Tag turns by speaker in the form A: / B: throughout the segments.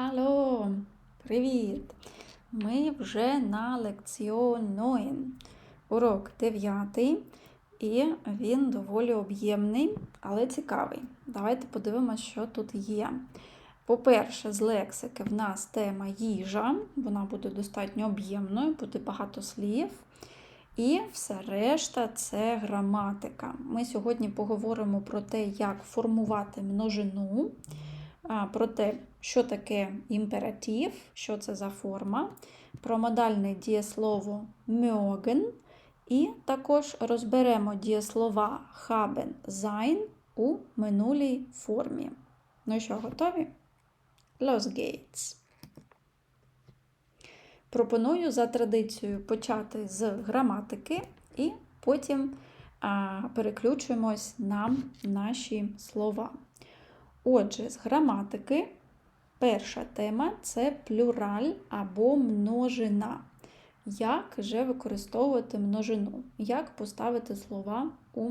A: Hallo, привіт! Ми вже на лекціон 9. Урок 9, і він доволі об'ємний, але цікавий. Давайте подивимося, що тут є. По-перше, з лексики в нас тема їжа, вона буде достатньо об'ємною, буде багато слів. І все решта це граматика. Ми сьогодні поговоримо про те, як формувати множину, про те, що таке імператив, що це за форма, про модальне дієслово mögen, і також розберемо дієслова haben, sein у минулій формі. Ну що, готові? Los geht's! Пропоную за традицією почати з граматики і потім а, переключуємось на наші слова. Отже, з граматики перша тема це плюраль або множина. Як же використовувати множину? Як поставити слова у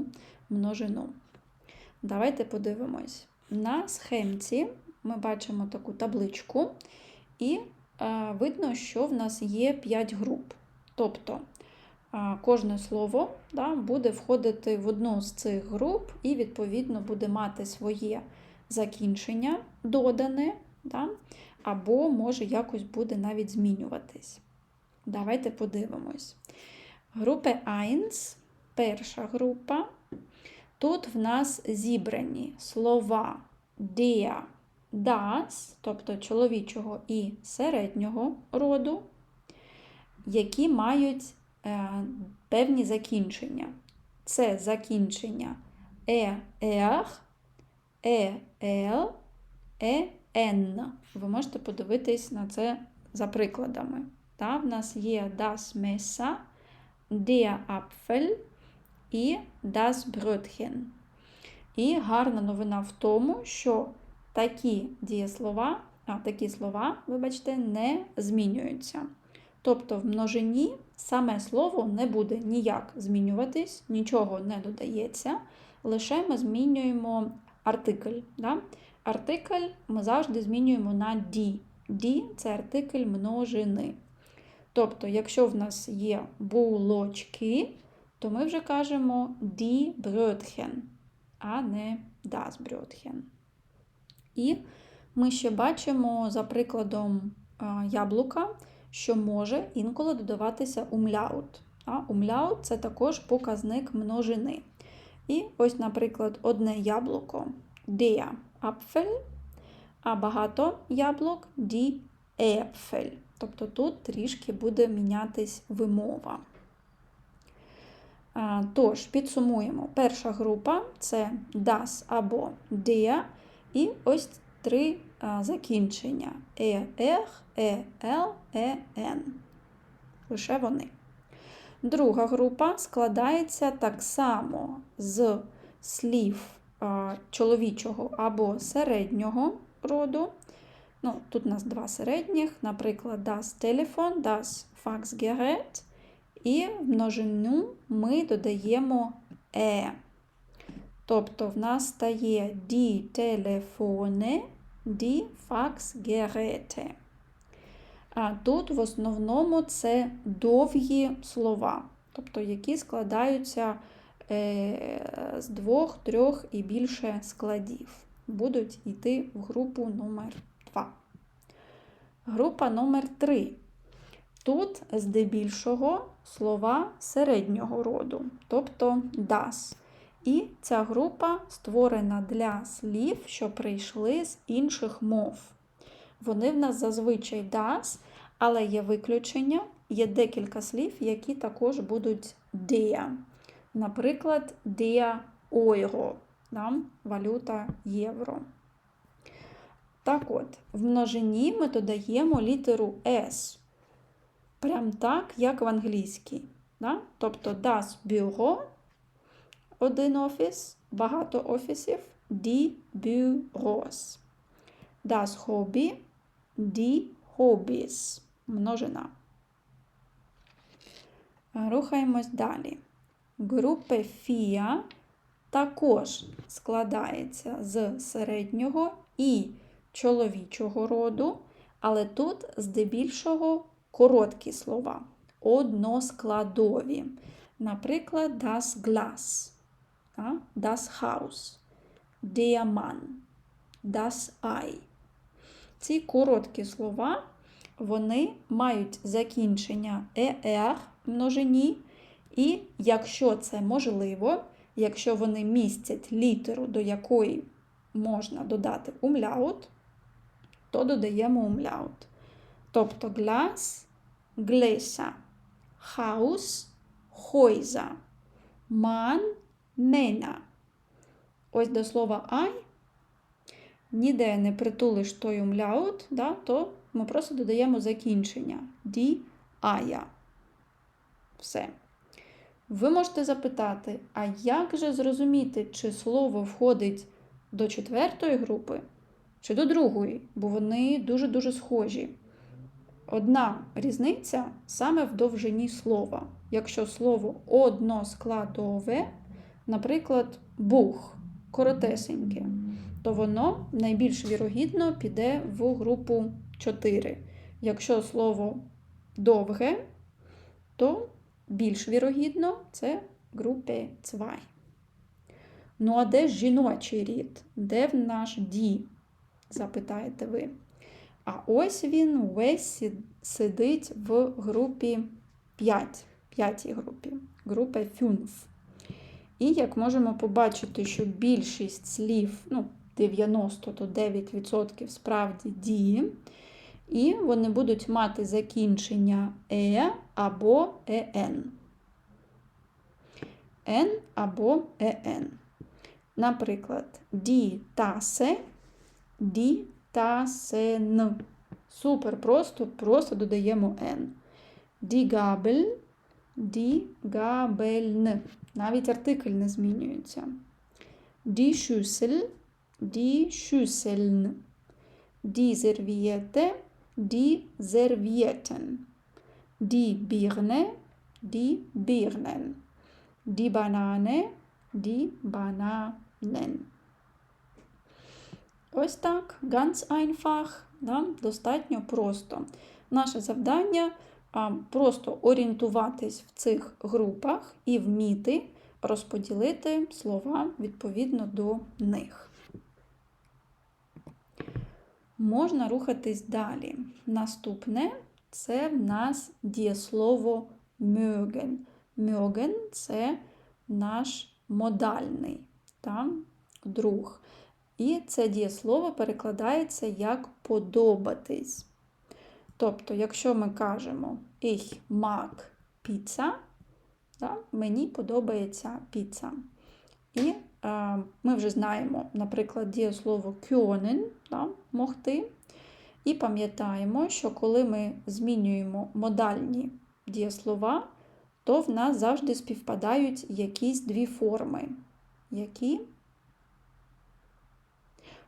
A: множину? Давайте подивимось. На схемці ми бачимо таку табличку, і е, видно, що в нас є 5 груп. Тобто е, кожне слово да, буде входити в одну з цих груп і, відповідно, буде мати своє закінчення додане, да, або може якось буде навіть змінюватись. Давайте подивимось. Група 1, перша група. Тут в нас зібрані слова der, das, тобто чоловічого і середнього роду, які мають е, певні закінчення. Це закінчення er, е, el, е, n. Ви можете подивитись на це за прикладами. Та, в нас є das Messer, der Apfel і das Brötchen. І гарна новина в тому, що такі дієслова, а такі слова, вибачте, не змінюються. Тобто в множині саме слово не буде ніяк змінюватись, нічого не додається, лише ми змінюємо артикль. Да? Артикль ми завжди змінюємо на ді. Ді це артикль множини. Тобто, якщо в нас є булочки, то ми вже кажемо die Brötchen, а не das Brötchen. І ми ще бачимо, за прикладом яблука, що може інколи додаватися умляут. Умляут це також показник множини. І ось, наприклад, одне яблуко der Apfel, а багато яблук die Äpfel. Тобто тут трішки буде мінятись вимова. Тож, підсумуємо, перша група це das або der, і ось три закінчення ех, е, ел, е. Лише вони. Друга група складається так само з слів чоловічого або середнього роду. Ну, Тут у нас два середніх, наприклад, das Telefon, das Faxgerät. І в множину ми додаємо е. Тобто в нас стає die Telefone, die Faxgeräte. А тут в основному це довгі слова, тобто які складаються е, з двох, трьох і більше складів. Будуть йти в групу номер 2. Група номер 3. Тут здебільшого слова середнього роду, тобто das. І ця група створена для слів, що прийшли з інших мов. Вони в нас зазвичай das, але є виключення, є декілька слів, які також будуть der. Наприклад, der Euro, да? валюта євро. Так от, в множині ми додаємо літеру S. Прям так, як в англійській. Да? Тобто das Büro – один офіс, багато офісів, die Büros. Das Hobby – die Hobbys. Множина. Рухаємось далі. Група фія також складається з середнього і чоловічого роду, Але тут здебільшого короткі слова, односкладові. Наприклад, das Glas, das Haus, der Mann, das Ei. Ці короткі слова вони мають закінчення «er» в множині, і якщо це можливо, якщо вони містять літеру, до якої можна додати умляут, то додаємо умляут. Тобто глас, глеса, хаус, хойза, ман, мена. Ось до слова ай. Ніде не притулиш той умляут, да, то ми просто додаємо закінчення ді ая. Все. Ви можете запитати, а як же зрозуміти, чи слово входить до четвертої групи, чи до другої, бо вони дуже-дуже схожі. Одна різниця саме в довжині слова. Якщо слово односкладове, наприклад, бух коротесеньке, то воно найбільш вірогідно піде в групу 4. Якщо слово довге, то більш вірогідно це групи 2. Ну, а де жіночий рід? Де в наш ді? запитаєте ви. А ось він весь сидить в групі 5, п'ятій групі, група 5. І як можемо побачити, що більшість слів, ну, 99% справді дії, і вони будуть мати закінчення е або ен. Н або ен. Наприклад, ді тасе, ді тасен. Супер просто, просто додаємо Н. Ді габель, ді габельн. Навіть артикль не змінюється. Ді шюсель, ді Ді зервієте, ді зервієтен. Ді бірне, ді бірнен. Die Bananen. Ось так, ganz einfach, да? достатньо просто. Наше завдання а, просто орієнтуватись в цих групах і вміти розподілити слова відповідно до них. Можна рухатись далі. Наступне це в нас дієслово mögen. Mögen – це наш модальний там, друг. І це дієслово перекладається як подобатись. Тобто, якщо ми кажемо ich mag да, мені подобається піца. І ми вже знаємо, наприклад, дієслово können, да, могти. І пам'ятаємо, що коли ми змінюємо модальні дієслова, то в нас завжди співпадають якісь дві форми. Які?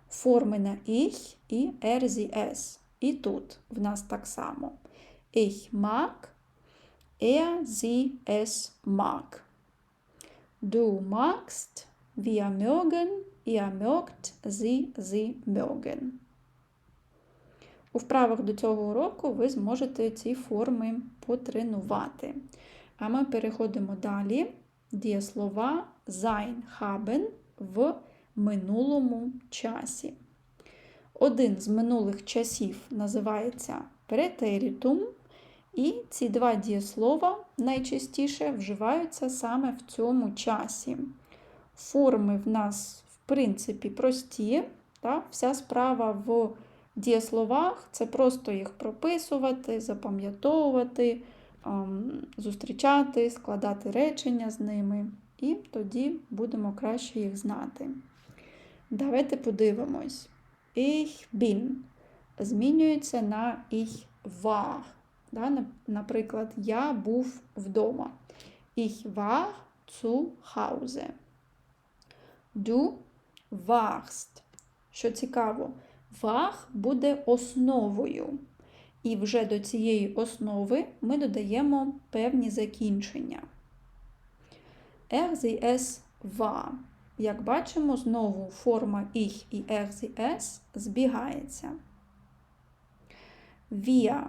A: Форми на ich і RZS. І тут в нас так само. Ich mag, er, sie, es mag. Du magst, wir mögen, ihr mögt, sie, sie mögen. У вправах до цього уроку ви зможете ці форми потренувати. А ми переходимо далі. Дієслова sein haben в минулому часі. Один з минулих часів називається претерітум, і ці два дієслова найчастіше вживаються саме в цьому часі. Форми в нас, в принципі, прості. Так? Вся справа в дієсловах це просто їх прописувати, запам'ятовувати зустрічати, складати речення з ними, і тоді будемо краще їх знати. Давайте подивимось. Ich bin змінюється на ich war. Да? Наприклад, я був вдома. Ich war zu Hause. Du warst. Що цікаво, war буде основою. І вже до цієї основи ми додаємо певні закінчення. RZS war. Як бачимо, знову форма ich і RZS збігається. Wir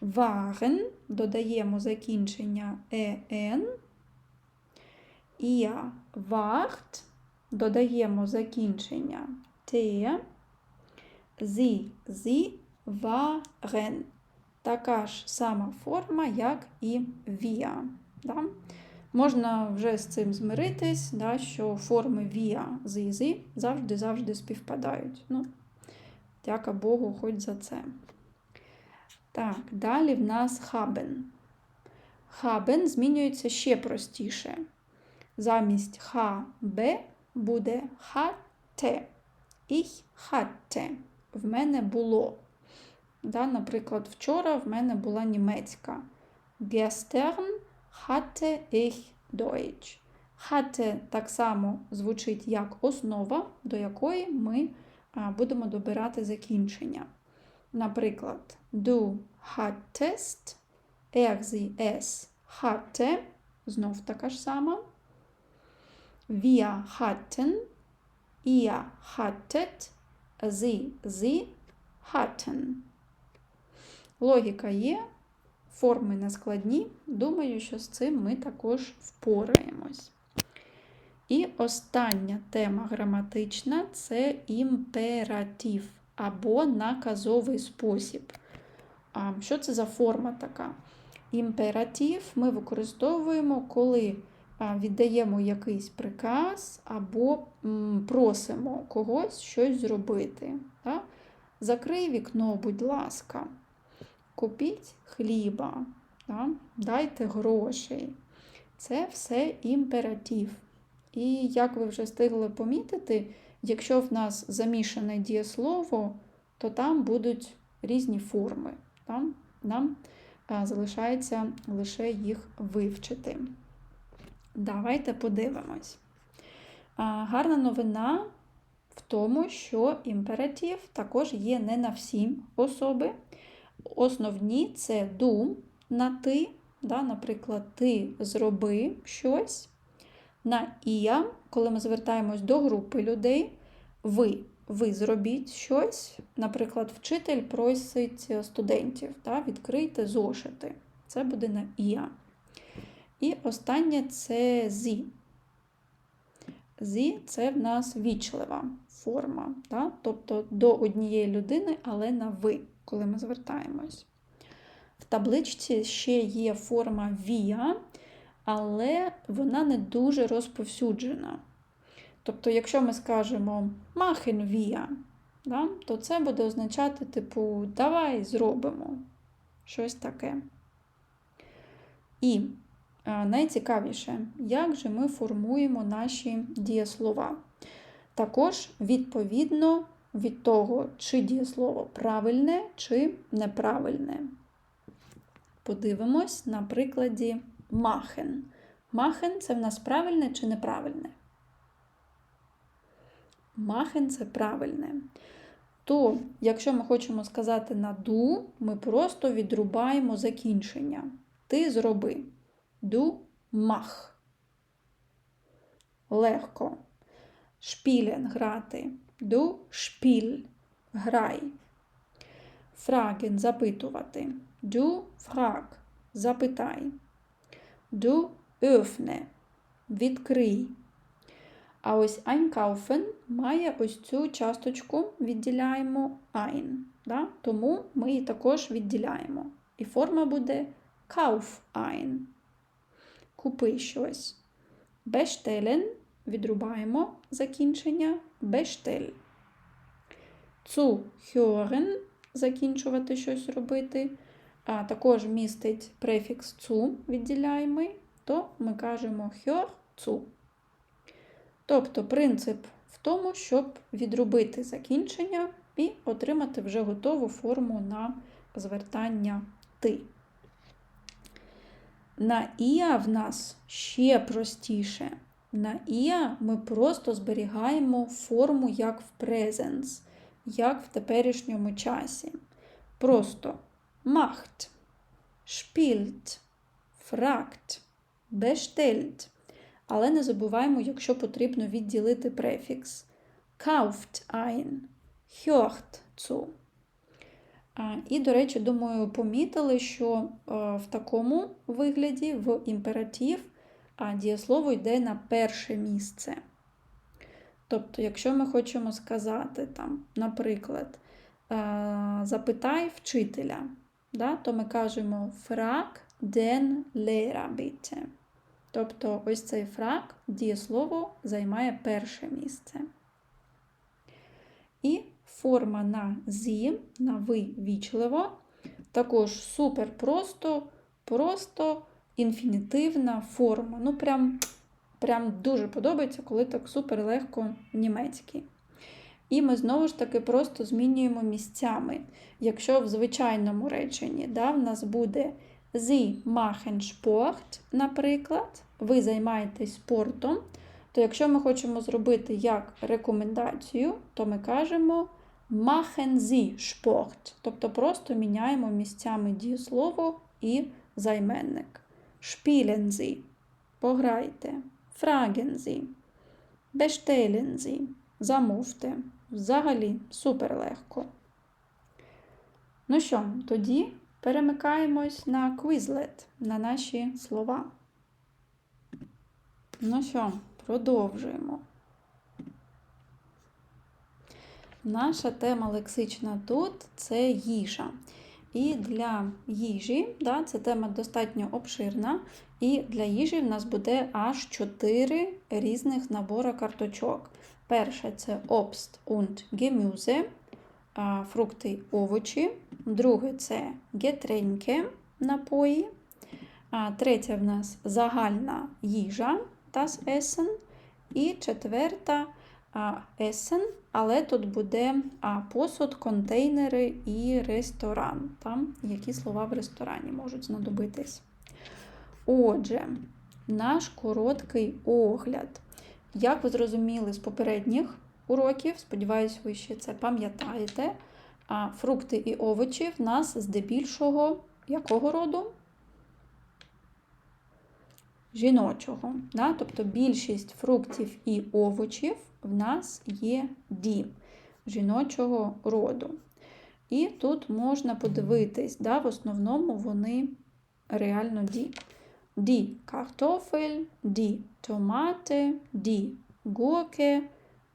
A: waren, додаємо закінчення «en». Ihr wart, додаємо закінчення «te». Sie, sie waren. Така ж сама форма, як і wir. Да? Можна вже з цим змиритись, да, що форми wir, sie, sie завжди-завжди співпадають. Ну, дяка Богу, хоч за це. Так, далі в нас haben. Haben змінюється ще простіше. Замість habe буде hatte. Ich hatte. В мене було. Да, наприклад, вчора в мене була німецька. Gestern hatte ich Deutsch. Hatte так само звучить як основа, до якої ми будемо добирати закінчення. Наприклад, du hattest, er, sie, es hatte, знов така ж сама. Wir hatten, ihr hattet, sie, sie hatten. Логіка є, форми не складні. Думаю, що з цим ми також впораємось. І остання тема граматична це імператив або наказовий спосіб. Що це за форма така? Імператив ми використовуємо, коли віддаємо якийсь приказ або просимо когось щось зробити. Так? Закрий вікно, будь ласка, купіть хліба, так? дайте грошей. Це все імператив. І як ви вже встигли помітити, якщо в нас замішане дієслово, то там будуть різні форми. Там Нам залишається лише їх вивчити. Давайте подивимось. Гарна новина в тому, що імператив також є не на всі особи. Основні це do на ти. Да, Наприклад, ти зроби щось. На ія, коли ми звертаємось до групи людей, ви ви зробіть щось. Наприклад, вчитель просить студентів, да, відкрийте зошити. Це буде на ія. І останнє це зі. Зі це в нас вічлива форма, да? тобто до однієї людини, але на ви, коли ми звертаємось. В табличці ще є форма вія, але вона не дуже розповсюджена. Тобто, якщо ми скажемо махен вія, да, то це буде означати, типу, давай зробимо щось таке. І найцікавіше, як же ми формуємо наші дієслова. Також відповідно від того, чи дієслово правильне, чи неправильне. Подивимось на прикладі махен. Махен це в нас правильне чи неправильне? Махен це правильне. То, якщо ми хочемо сказати на ду, ми просто відрубаємо закінчення. Ти зроби. Ду мах. Легко. Шпілен грати. Ду шпіль. Грай. Фраген запитувати. Ду фраг. Запитай. Ду öffne. Відкрий. А ось einkaufen має ось цю часточку відділяємо ein. Да? Тому ми її також відділяємо. І форма буде kauf ein. Купи щось. Bestellen відрубаємо закінчення bestell. Zu hören закінчувати щось робити. А також містить префікс zu відділяємий, то ми кажемо hör zu. Тобто принцип в тому, щоб відробити закінчення і отримати вже готову форму на звертання ти. На Іа в нас ще простіше. На Іа ми просто зберігаємо форму як в presence, як в теперішньому часі. Просто macht, spielt, fragt, bestellt. Але не забуваємо, якщо потрібно відділити префікс. Kauft ein, hört zu. І, до речі, думаю, помітили, що е, в такому вигляді в імператив дієслово йде на перше місце. Тобто, якщо ми хочемо сказати, там, наприклад, е, запитай вчителя, да, то ми кажемо фрак den Lehrer bitte. Тобто ось цей фрак дієслово займає перше місце. І форма на зі, на ви вічливо. Також супер просто, просто інфінітивна форма. Ну, прям, прям дуже подобається, коли так супер легко німецький. І ми знову ж таки просто змінюємо місцями. Якщо в звичайному реченні да, в нас буде Sie machen наприклад, ви займаєтесь спортом, то якщо ми хочемо зробити як рекомендацію, то ми кажемо machen Sie Sport. Тобто просто міняємо місцями дієслово і займенник. Spielen Sie. Пограйте. Fragen Sie. Bestellen Sie. Замовте. Взагалі супер легко. Ну що, тоді перемикаємось на Quizlet, на наші слова. Ну що, продовжуємо. Наша тема лексична тут це їжа. І для їжі, да, ця тема достатньо обширна, і для їжі в нас буде аж 4 різних набори карточок. Перше це Obst und Gemüse, фрукти овочі. Друге це Getränke, напої. Третє в нас загальна їжа, das Essen. І четверта Essen, але тут буде посуд, контейнери і ресторан. Там які слова в ресторані можуть знадобитись. Отже, наш короткий огляд. Як ви зрозуміли з попередніх уроків, сподіваюсь, ви ще це пам'ятаєте. Фрукти і овочі в нас здебільшого якого роду? Жіночого. Да? Тобто більшість фруктів і овочів в нас є ді жіночого роду. І тут можна подивитись, да, в основному вони реально ді. Ді картофель, ді томати, ді гурки,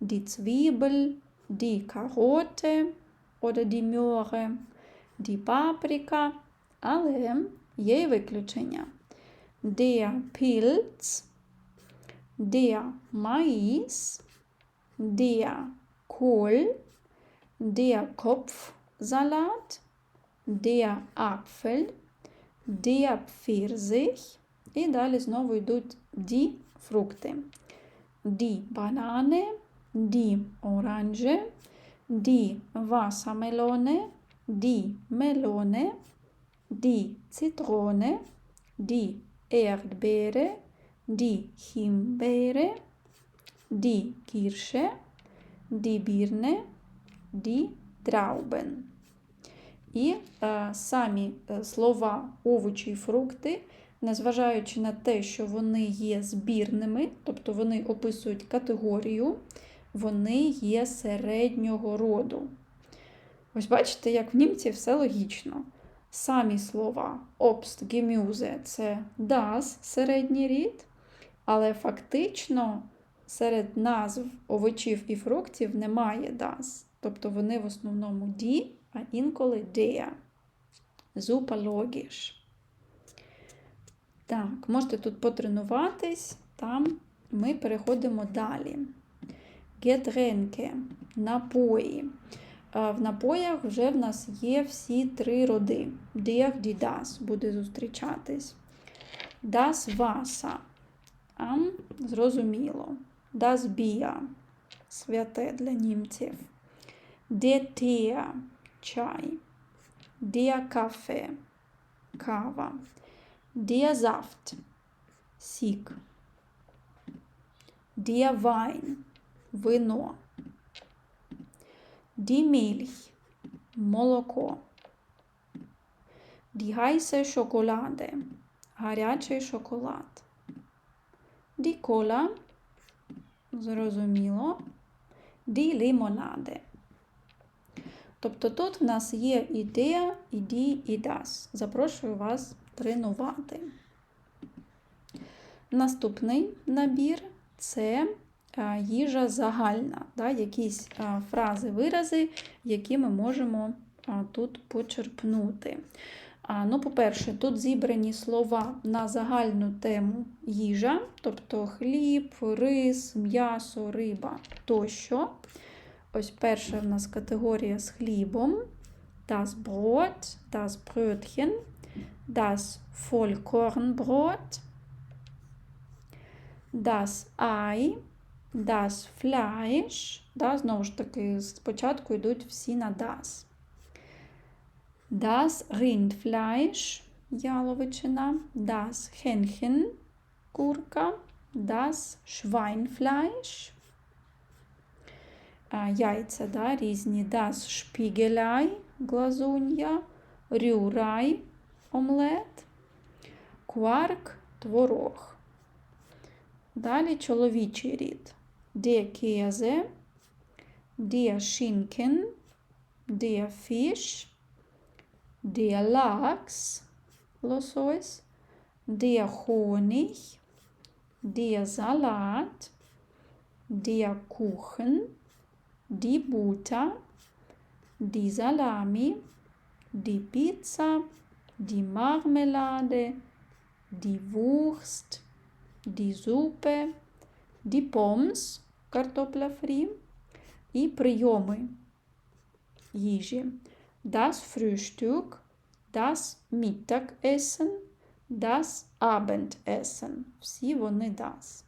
A: ді цвібель, ді кароти oder die Möhre, ді паприка, але є й виключення. Der Pilz, der Mais, der Kohl, der Kopfsalat, der Apfel, der Pfirsich. І далі знову йдуть ді фрукти. Ді банани, ді оранжі, ді васамелоне, ді мелоне, ді цитрони, ді Erdbeere, die Himbeere, die Kirsche, die Birne, die Trauben. І е, самі е, слова овочі і фрукти, незважаючи на те, що вони є збірними, тобто вони описують категорію, вони є середнього роду. Ось бачите, як в німці все логічно. Самі слова Obst, Gemüse – це das, середній рід, але фактично серед назв овочів і фруктів немає das. Тобто вони в основному die, а інколи der. Super logisch. Так, можете тут потренуватись, там ми переходимо далі. Getränke – напої. В напоях вже в нас є всі три роди. Die, das буде зустрічатись. Das Wasser. А, зрозуміло. Das Bier. Святе для німців. Der. Чай. Der Kaffee. Кава. Der Saft. Сік. Der Wein. Вино. Die Milch – молоко. Die heiße Schokolade – гарячий шоколад. Die Cola – зрозуміло. Die Limonade. Тобто тут в нас є ідея, іді і das. Запрошую вас тренувати. Наступний набір це їжа загальна, да, якісь е, фрази, вирази, які ми можемо е, тут почерпнути. Ну, По-перше, тут зібрані слова на загальну тему їжа, тобто хліб, рис, м'ясо, риба тощо. Ось перша в нас категорія з хлібом. Das Brot, das Brötchen, das Vollkornbrot, das Ei, das Fleisch. Да, знову ж таки, спочатку йдуть всі на das. Das Rindfleisch, яловичина, das Hähnchen, курка, das Schweinfleisch, яйця да, різні, das Spiegelei, глазунья, Rührei, омлет, кварк, творог. Далі чоловічий рід. der Käse, der Schinken, der Fisch, der Lachs, Losois, der Honig, der Salat, der Kuchen, die Butter, die Salami, die Pizza, die Marmelade, die Wurst, die Suppe, die Pommes картопля фрі, і прийоми їжі. Das Frühstück, das Mittagessen, das Abendessen. Всі вони das.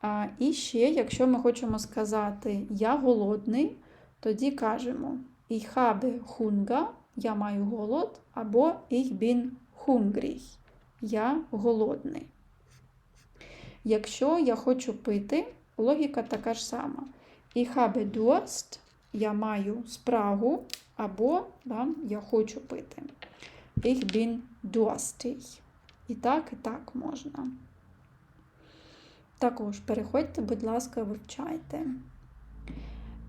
A: А, І ще, якщо ми хочемо сказати я голодний, тоді кажемо Ich habe Hunger, я маю голод, або Ich bin hungrig, я голодний. Якщо я хочу пити, логіка така ж сама. Ich habe Durst, я маю спрагу, або да, я хочу пити. Ich bin durstig. І так, і так можна. Також переходьте, будь ласка, вивчайте.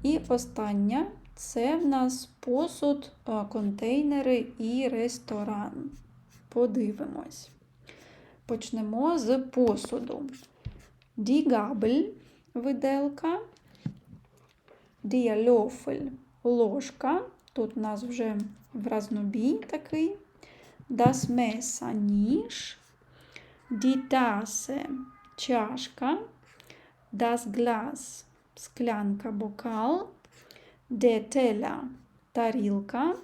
A: І останнє це в нас посуд, контейнери і ресторан. Подивимось. Почнемо з посуду. Die Gabel – виделка, Die Löffel – ложка. Тут у нас вже в разнобій такий. Das Messer – ніж. Die Tasse – чашка. Das Glas – склянка, бокал. Der Teller – тарілка.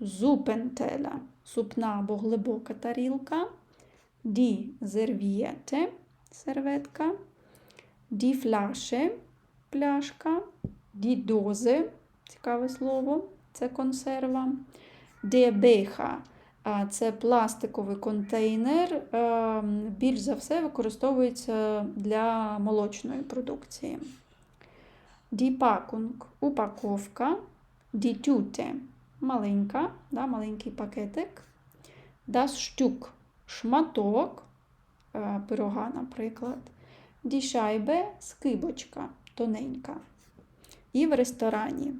A: Зупентеля – супна або глибока тарілка. Die Serviette – серветка. Die Flasche – пляшка. Die Dose – цікаве слово, це консерва. Der Becher – це пластиковий контейнер. Більш за все використовується для молочної продукції. Die Packung – упаковка. Die Tüte – маленька, да, маленький пакетик. Das Stück – шматок пирога, наприклад. Scheibe – скибочка, тоненька. І в ресторані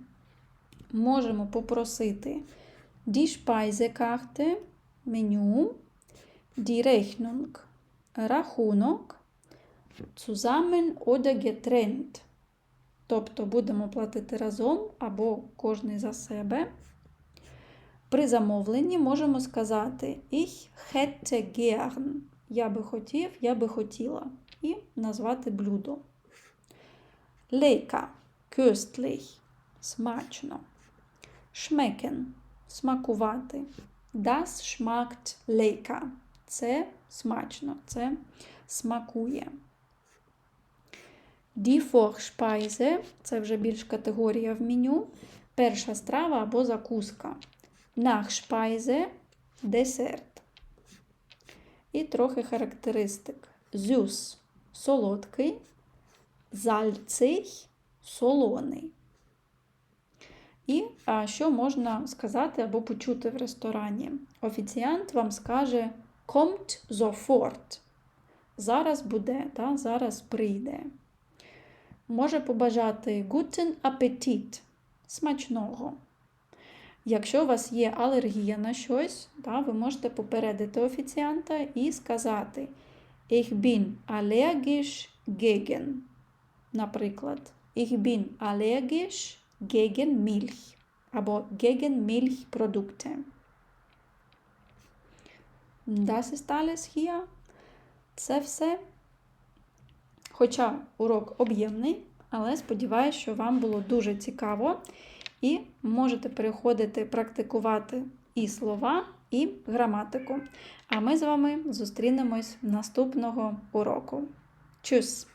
A: можемо попросити die Speisekarte – меню, die Rechnung – рахунок, zusammen oder getrennt. Тобто будемо платити разом або кожний за себе. При замовленні можемо сказати Ich hätte gern. Я би хотів, я би хотіла. І назвати блюдо. Лейка köstlich – смачно. Schmecken – смакувати. Das schmeckt lecker. Це смачно, це смакує. Die Vorspeise – це вже більш категорія в меню. Перша страва або закуска. Nachspeise – десерт. І трохи характеристик. Süß – солодкий, salzig – солоний. І що можна сказати або почути в ресторані? Офіціант вам скаже kommt sofort. Зараз буде, да, зараз прийде. Може побажати guten Appetit. смачного. Якщо у вас є алергія на щось, да, ви можете попередити офіціанта і сказати Ich bin allergisch gegen. Наприклад, Ich bin allergisch gegen Milch або gegen Milchprodukte. Das ist alles hier. Це все. Хоча урок об'ємний, але сподіваюся, що вам було дуже цікаво і можете переходити практикувати і слова, і граматику. А ми з вами зустрінемось наступного уроку. Чус!